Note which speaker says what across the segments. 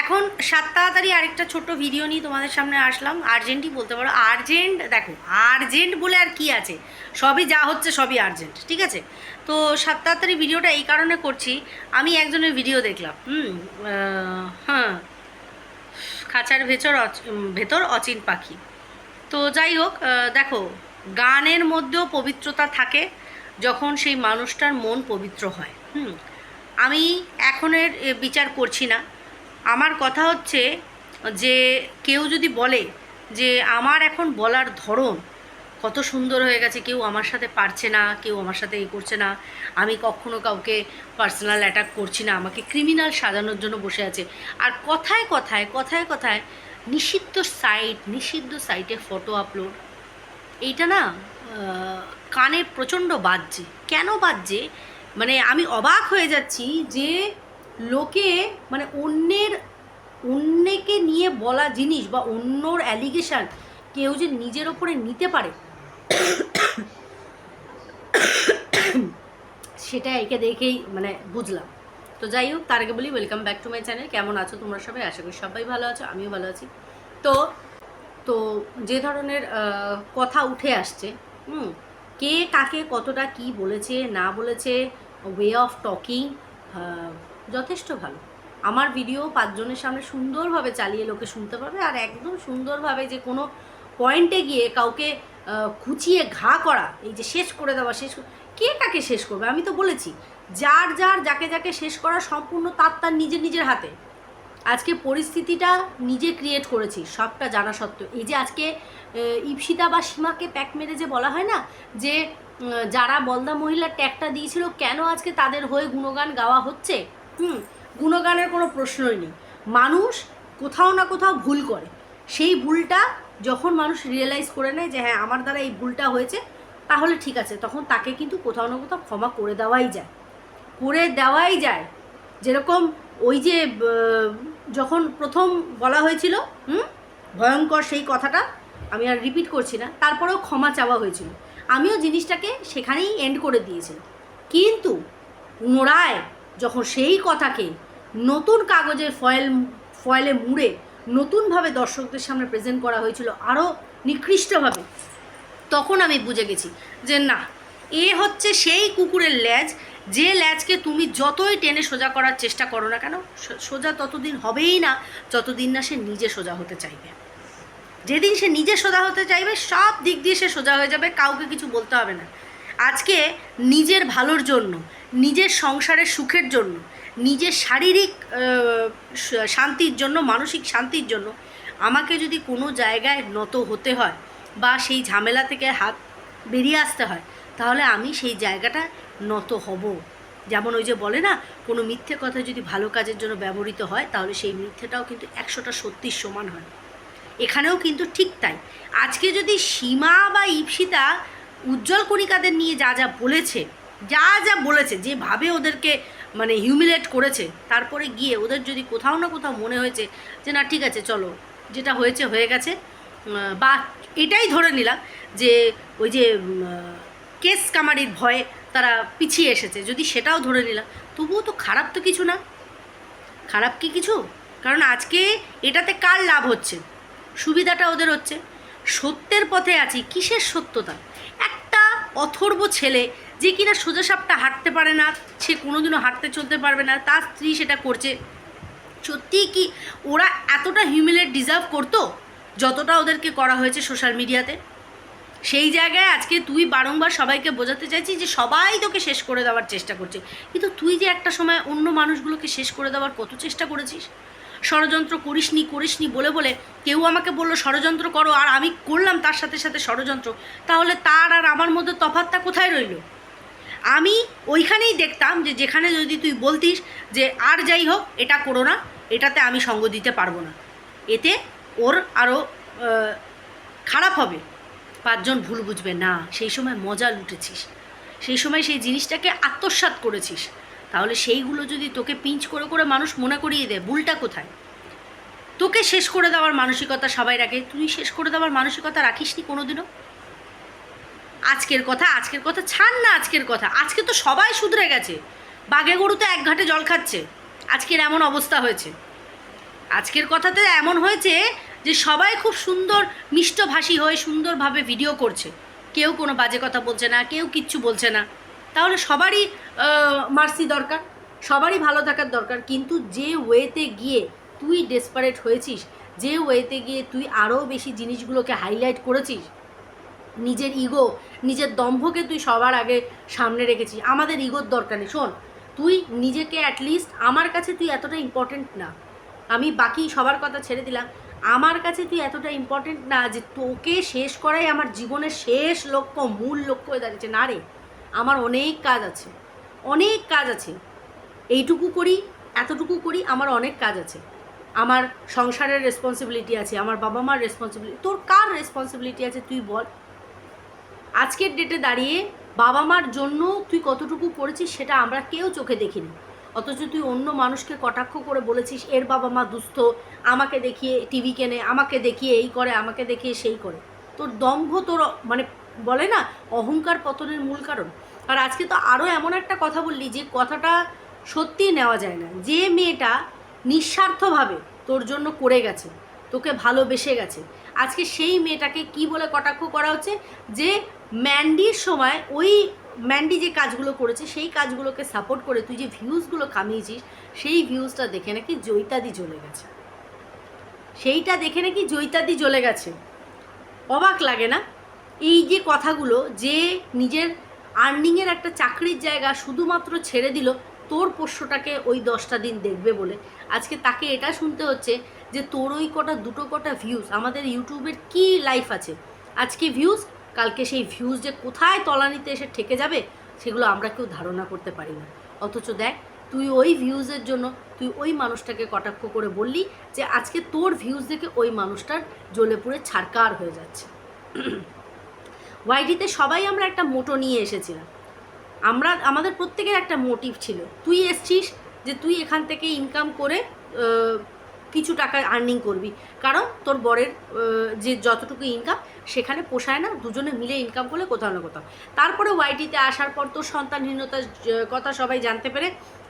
Speaker 1: এখন সাত তাড়াতাড়ি আরেকটা ছোট ভিডিও নিয়ে তোমাদের সামনে আসলাম। আর্জেন্টই বলতে পারো। আর্জেন্ট দেখো আর্জেন্ট বলে আর কি আছে? সবই যা হচ্ছে সবই আর্জেন্ট ঠিক আছে? তো সাত তাড়াতাড়ি ভিডিওটা এই কারণে করছি, আমি একজনের ভিডিও দেখলাম। হুম হ্যাঁ খাঁচার ভেতর ভেতর অচিন পাখি। তো যাই হোক দেখো, গানের মধ্যেও পবিত্রতা থাকে যখন সেই মানুষটার মন পবিত্র হয়। হুম, আমি এখনের বিচার করছি না। আমার কথা হচ্ছে যে কেউ যদি বলে যে আমার এখন বলার ধরন কত সুন্দর হয়ে গেছে, কেউ আমার সাথে পারছে না, কেউ আমার সাথে এ করছে না, আমি কখনো কাউকে পার্সোনাল অ্যাটাক করছি না, আমাকে ক্রিমিনাল সাজানোর জন্য বসে আছে। আর কথায় কথায় কথায় কথায় নিষিদ্ধ সাইট নিষিদ্ধ সাইটে ফটো আপলোড এইটা না কানে প্রচণ্ড বাজছে। কেন বাজছে? মানে আমি অবাক হয়ে যাচ্ছি যে লোকে মানে অন্যের, অন্যকে নিয়ে বলা জিনিস বা অন্যর অ্যালিগেশন কেউ যে নিজের ওপরে নিতে পারে, সেটা একে দেখেই মানে বুঝলাম। তো যাই হোক তার আগে বলি welcome back to my channel কেমন আছো তোমরা সবাই? আশা করি সবাই ভালো আছো, আমিও ভালো আছি। তো তো যে ধরনের কথা উঠে আসছে, হুম, কে কাকে কতটা কি বলেছে, না বলেছে ওয়ে অফ টকিং যথেষ্ট ভালো। আমার ভিডিও পাঁচজনের সামনে সুন্দরভাবে চালিয়ে লোকে শুনতে পারবে আর একদম সুন্দরভাবে যে কোনো পয়েন্টে গিয়ে কাউকে খুঁচিয়ে ঘা করা, এই যে শেষ করে দেওয়া, শেষ কে কাকে শেষ করবে? আমি তো বলেছি, যার যার, যাকে যাকে শেষ করা সম্পূর্ণ তার তার নিজের নিজের হাতে। আজকে পরিস্থিতিটা নিজে ক্রিয়েট করেছি, সবটা জানা সত্ত্বেও। এই যে আজকে ইপসিতা বা সীমাকে প্যাক মেরে যে বলা হয় না, যে যারা বলদা মহিলার ট্যাগটা দিয়েছিল, কেন আজকে তাদের হয়ে গুণগান গাওয়া হচ্ছে? হুম, গুণগানের কোনো প্রশ্নই নেই। মানুষ কোথাও না কোথাও ভুল করে। সেই ভুলটা যখন মানুষ রিয়েলাইজ করে নেয় যে হ্যাঁ আমার দ্বারা এই ভুলটা হয়েছে, তাহলে ঠিক আছে। তখন তাকে কিন্তু কোথাও না কোথাও ক্ষমা করে দেওয়াই যায়। করে দেওয়াই যায়। যেরকম ওই যে যখন প্রথম বলা হয়েছিল, হুম, ভয়ঙ্কর সেই কথাটা, আমি আর রিপিট করছি না, তারপরেও ক্ষমা চাওয়া হয়েছিল। আমিও জিনিসটাকে সেখানেই এন্ড করে দিয়েছিলাম কিন্তু পুনরায় যখন সেই কথাকে নতুন কাগজের ফয়েল ফয়েলে মুড়ে নতুনভাবে দর্শকদের সামনে প্রেজেন্ট করা হয়েছিল আরও নিকৃষ্টভাবে, তখন আমি বুঝে গেছি যে না, এ হচ্ছে সেই কুকুরের ল্যাজ, যে ল্যাজকে তুমি যতই টেনে সোজা করার চেষ্টা করো না কেন সোজা ততদিন হবেই না, যতদিন না সে নিজে সোজা হতে চাইবে। যেদিন সে নিজে সোজা হতে চাইবে, সব দিক দিয়ে সে সোজা হয়ে যাবে, কাউকে কিছু বলতে হবে না। আজকে নিজের ভালোর জন্য, নিজের সংসারের সুখের জন্য, নিজের শারীরিক শান্তির জন্য, মানসিক শান্তির জন্য আমাকে যদি কোনো জায়গায় নত হতে হয় বা সেই ঝামেলা থেকে হাত বেরিয়ে আসতে হয়, তাহলে আমি সেই জায়গাটা নত হব। যেমন ওই যে বলে না, কোনো মিথ্যে কথা যদি ভালো কাজের জন্য ব্যবহৃত হয়, তাহলে সেই মিথ্যেটাও কিন্তু একশোটা সত্যির সমান হয়। এখানেও কিন্তু ঠিক তাই। আজকে যদি সীমা বা ইপসিতা উজ্জ্বল কণিকাদের নিয়ে যা যা বলেছে, যা যা বলেছে, যেভাবে ওদেরকে মানে হিউমিলেট করেছে, তারপরে গিয়ে ওদের যদি কোথাও না কোথাও মনে হয়েছে যে না, ঠিক আছে, চলো, যেটা হয়েছে হয়ে গেছে। বা এটাই ধরে নিলাম যে ওই যে কেস কামারির ভয়ে তারা পিছিয়ে এসেছে। যদি সেটাও ধরে নিলাম, তবুও তো খারাপ তো কিছু না। খারাপ কি কিছু? কারণ আজকে এটাতে কার লাভ হচ্ছে? সুবিধাটা ওদের হচ্ছে। সত্যের পথে আছি, কিসের সত্যতা? অথর্ব ছেলে যে কিনা সোজাসাপটা হাঁটতে পারে না, সে কোনোদিনও হাঁটতে চলতে পারবে না, তার স্ত্রী সেটা করছে। সত্যিই কি ওরা এতটা হিউমিলেট ডিজার্ভ করতো, যতটা ওদেরকে করা হয়েছে সোশ্যাল মিডিয়াতে? সেই জায়গায় আজকে তুই বারংবার সবাইকে বোঝাতে চাইছিস যে সবাই তোকে শেষ করে দেওয়ার চেষ্টা করছে। কিন্তু তুই যে একটা সময় অন্য মানুষগুলোকে শেষ করে দেওয়ার কত চেষ্টা করেছিস? ষড়যন্ত্র করিসনি করিসনি বলে বলে কেউ আমাকে বলল, ষড়যন্ত্র করো। আর আমি করলাম তার সাথে সাথে ষড়যন্ত্র। তাহলে তার আর আমার মধ্যে তফাৎটা কোথায় রইল? আমি ওইখানেই দেখতাম যে যেখানে যদি তুই বলতিস যে আর যাই হোক, এটা করো না, এটাতে আমি সঙ্গ দিতে পারব না। এতে ওর আরও খারাপ হবে। পাঁচজন ভুল বুঝবে। না, সেই সময় মজা লুটেছিস। সেই সময় সেই জিনিসটাকে আত্মসাৎ করেছিস। তাহলে সেইগুলো যদি তোকে পিঞ্চ করে করে মানুষ মনে করিয়ে দেয়, ভুলটা কোথায়? তোকে শেষ করে দেওয়ার মানসিকতা সবাই রাখে। তুই শেষ করে দেওয়ার মানসিকতা রাখিসনি কোনোদিনও? আজকের কথা আজকের কথা ছাড় না আজকের কথা। আজকে তো সবাই শুধরে গেছে। বাঘে গরু তো এক ঘাটে জল খাচ্ছে। আজকের এমন অবস্থা হয়েছে। আজকের কথাতে এমন হয়েছে যে সবাই খুব সুন্দর মিষ্টভাষী হয়ে সুন্দরভাবে ভিডিও করছে। কেউ কোনো বাজে কথা বলছে না, কেউ কিচ্ছু বলছে না। তাহলে সবারই মার্সি দরকার, সবারই ভালো থাকার দরকার। কিন্তু যে ওয়েতে গিয়ে তুই ডেসপারেট হয়েছিস, যে ওয়েতে গিয়ে তুই আরও বেশি জিনিসগুলোকে হাইলাইট করেছিস, নিজের ইগো নিজের দম্ভকে তুই সবার আগে সামনে রেখেছিস, আমাদের ইগোর দরকার নেই। শোন, তুই নিজেকে অ্যাটলিস্ট আমার কাছে তুই এতটা ইম্পর্টেন্ট না। আমি বাকি সবার কথা ছেড়ে দিলাম। আমার কাছে তুই এতটা ইম্পর্টেন্ট না যে তোকে শেষ করাই আমার জীবনের শেষ লক্ষ্য, মূল লক্ষ্য হয়ে দাঁড়িয়েছে। না রে। আমার অনেক কাজ আছে, অনেক কাজ আছে। এইটুকু করি, এতটুকু করি, আমার অনেক কাজ আছে। আমার সংসারের রেসপন্সিবিলিটি আছে, আমার বাবা মার রেসপন্সিবিলিটি তোর কার রেসপন্সিবিলিটি আছে তুই বল। আজকের ডেটে দাঁড়িয়ে বাবা মার জন্য তুই কতটুকু করেছিস সেটা আমরা কেউ চোখে দেখিনি। অথচ তুই অন্য মানুষকে কটাক্ষ করে বলেছিস, এর বাবা মা দুস্থ, আমাকে দেখিয়ে টিভি কেনে, আমাকে দেখিয়ে এই করে, আমাকে দেখিয়ে সেই করে। তোর দম্ভ তোর মানে বলে না, অহংকার পতনের মূল কারণ। আর আজকে তো আরও এমন একটা কথা বললি যে কথাটা সত্যিই নেওয়া যায় না। যে মেয়েটা নিঃস্বার্থভাবে তোর জন্য করে গেছে, তোকে ভালোবেসে গেছে, আজকে সেই মেয়েটাকে কি বলে কটাক্ষ করা হচ্ছে? যে ম্যান্ডির সময় ওই ম্যান্ডি যে কাজগুলো করেছে, সেই কাজগুলোকে সাপোর্ট করে তুই যে ভিউজগুলো কামিয়েছিস সেই ভিউজটা দেখে নাকি জৈতাদি জ্বলে গেছে। সেইটা দেখে নাকি জৈতাদি জ্বলে গেছে। অবাক লাগে না? এই যে কথাগুলো যে নিজের আর্নিংয়ের একটা চাকরির জায়গা শুধুমাত্র ছেড়ে দিল, তোর পোষ্যটাকে ওই দশটা দিন দেখবে বলে। আজকে তাকে এটা শুনতে হচ্ছে যে তোর ওই কটা, দুটো কটা ভিউজ আমাদের ইউটিউবের কি লাইফ আছে? আজকে ভিউজ কালকে সেই ভিউজ যে কোথায় তলানিতে এসে ঠেকে যাবে, সেগুলো আমরা কেউ ধারণা করতে পারি না। অথচ দেখ, তুই ওই ভিউজের জন্য, তুই ওই মানুষটাকে কটাক্ষ করে বললি যে আজকে তোর ভিউজ দেখে ওই মানুষটার জ্বলে পুড়ে ছারকার হয়ে যাচ্ছে। ওয়াইডিতে সবাই আমরা একটা মোটো নিয়ে এসেছিলাম। আমরা, আমাদের প্রত্যেকের একটা মোটিভ ছিল। তুই এসছিস যে তুই এখান থেকে ইনকাম করে কিছু টাকা আর্নিং করবি। কারণ তোর বরের যে যতটুকু ইনকাম সেখানে পোষায় না, দুজনে মিলে ইনকাম করলে কোথাও না কোথাও। তারপরে ওয়াইটিতে আসার পর তোর সন্তানহীনতার কথা সবাই জানতে পেরে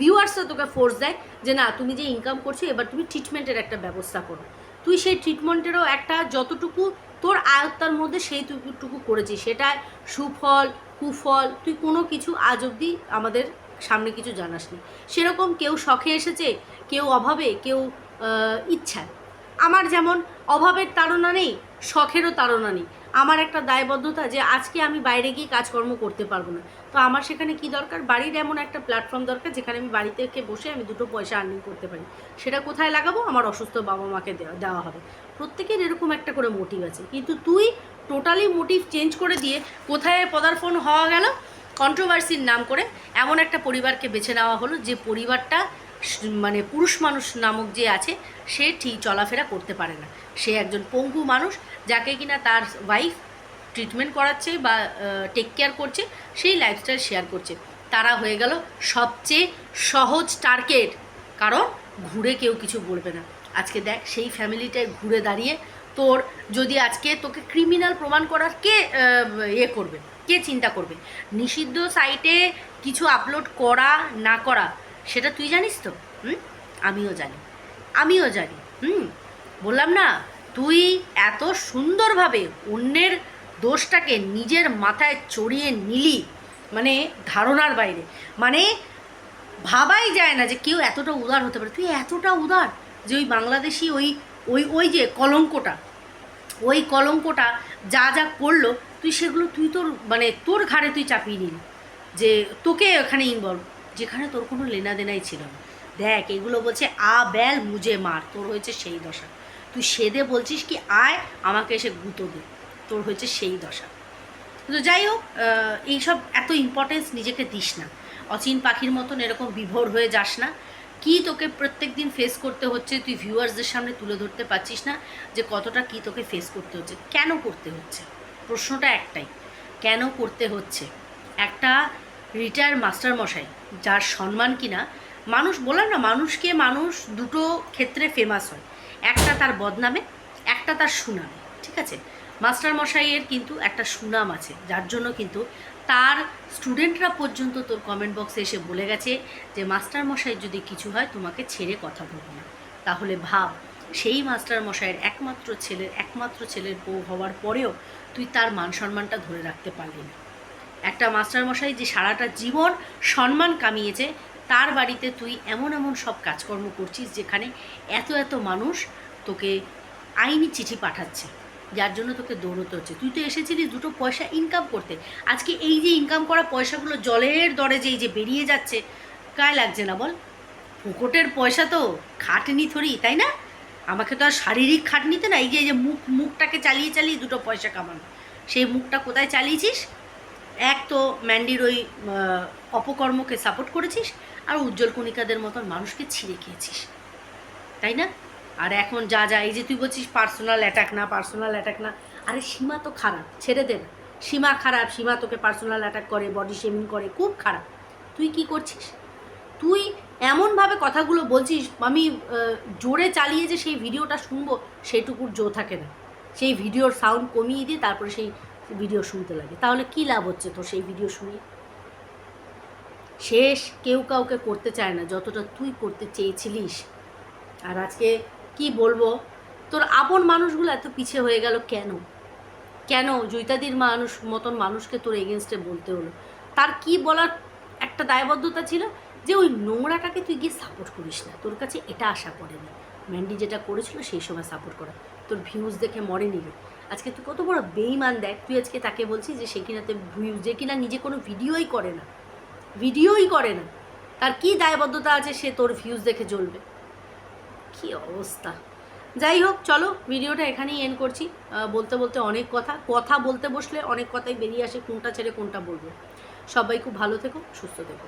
Speaker 1: ভিউয়ার্সরা তোকে ফোর্স দেয় যে না, তুমি যে ইনকাম করছ, এবার তুমি ট্রিটমেন্টের একটা ব্যবস্থা করো। তুই সেই ট্রিটমেন্টেরও একটা যতটুকু তোর আয়ত্তার মধ্যে সেই টুকুটুকু করেছিস। সেটা সুফল, কুফল, তুই কোনো কিছু আজ অবধি আমাদের সামনে কিছু জানাসনি। সেরকম কেউ শখে এসেছে, কেউ অভাবে, কেউ ইচ্ছায়। আমার যেমন অভাবের তাড়না নেই, শখেরও তাড়না নেই। আমার একটা দায়বদ্ধতা যে আজকে আমি বাইরে গিয়ে কাজকর্ম করতে পারব না। তো আমার সেখানে কি দরকার? বাড়ির এমন একটা প্ল্যাটফর্ম দরকার যেখানে আমি বাড়িতে থেকে বসে আমি দুটো পয়সা আর্নিং করতে পারি। সেটা কোথায় লাগাবো? আমার অসুস্থ বাবা মাকে দেওয়া দেওয়া হবে। প্রত্যেকের এরকম একটা করে মোটিভ আছে। কিন্তু তুই টোটালি মোটিভ চেঞ্জ করে দিয়ে কোথায় পদার্পণ হওয়া গেল? কন্ট্রোভার্সির নাম করে এমন একটা পরিবারকে বেছে নেওয়া হলো যে পরিবারটা মানে পুরুষ মানুষ নামক যে আছে, সে ঠিক চলাফেরা করতে পারে না। সে একজন পঙ্গু মানুষ যাকে কিনা তার ওয়াইফ ট্রিটমেন্ট করাচ্ছে বা টেক কেয়ার করছে, সেই লাইফস্টাইল শেয়ার করছে। তারা হয়ে গেল সবচেয়ে সহজ টার্গেট কারণ ঘুরে কেউ কিছু বলবে না। আজকে দেখ, সেই ফ্যামিলিটায় ঘুরে দাঁড়িয়ে তোর যদি আজকে তোকে ক্রিমিনাল প্রমাণ করার কে ইয়ে করবে? কে চিন্তা করবে? নিষিদ্ধ সাইটে কিছু আপলোড করা, না করা, সেটা তুই জানিস তো? হুম? আমিও জানি। আমিও জানি। হুম? বললাম না, তুই এত সুন্দরভাবে অন্যের দোষটাকে নিজের মাথায় চড়িয়ে নিলি মানে ধারণার বাইরে মানে ভাবাই যায় না যে কেউ এতটা উদার হতে পারে। তুই এতটা উদার যে ওই বাংলাদেশি ওই ওই ওই যে কলঙ্কটা, ওই কলঙ্কটা যা যা করল, তুই সেগুলো, তুই তোর মানে তোর ঘাড়ে তুই চাপিয়ে নিলি যে তোকে ওখানে ইনভলভ যেখানে তোর কোনো লেনাদেনাই ছিল না। দেখ, এগুলো বলছে আ, ব্যাল, মুজে, মার, তোর হয়েছে সেই দশা। তুই সেদে বলছিস কি, আয়, আমাকে এসে গুঁতো দে, তোর হয়েছে সেই দশা। তো যাই হোক এইসব এত ইম্পর্টেন্স নিজেকে দিস না। অচিন পাখির মতন এরকম বিভোর হয়ে যাস না। কি তোকে প্রত্যেক দিন ফেস করতে হচ্ছে? তুই ভিউয়ার্সদের সামনে তুলে ধরতে পারছিস না যে কতটা কি তোকে ফেস করতে হচ্ছে। কেন করতে হচ্ছে? প্রশ্নটা একটাই। কেন করতে হচ্ছে? একটা রিটায়ার মাস্টার মশাই যার সম্মান কিনা, মানুষ, বললাম না, মানুষকে মানুষ দুটো ক্ষেত্রে ফেমাস হয়। একটা তার বদনামে, একটা তার সুনামে, ঠিক আছে? মাস্টার মশাইয়ের কিন্তু একটা সুনাম আছে, যার জন্য কিন্তু তার স্টুডেন্টরা পর্যন্ত তোর কমেন্ট বক্সে এসে বলে গেছে যে মাস্টার মশাই যদি কিছু হয়, তোমাকে ছেড়ে কথা বলব না। তাহলে ভাব, সেই মাস্টার মশাইয়ের একমাত্র ছেলের একমাত্র ছেলের বউ হওয়ার পরেও তুই তার মান সম্মানটা ধরে রাখতে পারলি না। একটা মাস্টার মশাই যে সারাটা জীবন সম্মান কামিয়েছে, তার বাড়িতে তুই এমন এমন সব কাজকর্ম করছিস যেখানে এত এত মানুষ তোকে আইনি চিঠি পাঠাচ্ছে। যার জন্য তোকে দৌড়তে হচ্ছে। তুই তো এসেছিলিস দুটো পয়সা ইনকাম করতে। আজকে এই যে ইনকাম করা পয়সাগুলো জলের দরে যে এই যে বেরিয়ে যাচ্ছে, গায়ে লাগছে না বল? ফুকটের পয়সা তো খাটনি থরি, তাই না? আমাকে তো আর শারীরিক খাটনিতে না, এই যে এই যে মুখ, মুখটাকে চালিয়ে চালিয়ে দুটো পয়সা কামানো। সেই মুখটা কোথায় চালিয়েছিস? এক তো ম্যান্ডির ওই অপকর্মকে সাপোর্ট করেছিস, আর উজ্জ্বল কণিকাদের মতন মানুষকে ছিঁড়ে খেয়েছিস। তাই না? আর এখন যা যা, এই যে তুই বলছিস পার্সোনাল অ্যাটাক না পার্সোনাল অ্যাটাক না, আরে সীমা তো খারাপ, ছেড়ে দে সীমা খারাপ, সীমা তোকে পার্সোনাল অ্যাটাক করে বডি শেমিং করে, খুব খারাপ। তুই কি করছিস? তুই এমনভাবে কথাগুলো বলছিস, আমি জোরে চালিয়ে যে সেই ভিডিওটা শুনব, সেটুকুর জো থাকে না। সেই ভিডিওর সাউন্ড কমিয়ে দিয়ে তারপরে সেই ভিডিও শুনতে লাগে। তাহলে কি লাভ হচ্ছে তোর সেই ভিডিও শুনে? শেষ, কেউ কাউকে করতে চায় না, যতটা তুই করতে চেয়েছিলিস। আর আজকে কি বলব? তোর আপন মানুষগুলো এত পিছিয়ে হয়ে গেল কেন? কেন জৈতাদির মানুষ মতন মানুষকে তোর এগেনস্টে বলতে হলো? তার কি বলার একটা দায়বদ্ধতা ছিল? যে ওই নোংরাটাকে তুই গিয়ে সাপোর্ট করিস না। তোর কাছে এটা আশা করেনি ম্যান্ডি যেটা করেছিল সেই সময় সাপোর্ট করা। তোর ভিউজ দেখে মরেনি রে আজকে তুই কত বড় বেইমান দেখ। তুই আজকে তাকে বলছিস যে সে কিনাতে ভিউজ যে কিনা নিজে কোনো ভিডিওই করে না। ভিডিওই করে না। তার কি দায়বদ্ধতা আছে সে তোর ভিউজ দেখে জ্বলবে? কি অবস্থা? যাই হোক, চলো ভিডিওটা এখানেই এন্ড করছি। বলতে বলতে অনেক কথা। কথা বলতে বসলে অনেক কথাই বেরিয়ে আসে, কোনটা ছেড়ে কোনটা বলব। সবাই খুব ভালো থেকো, সুস্থ থেকো।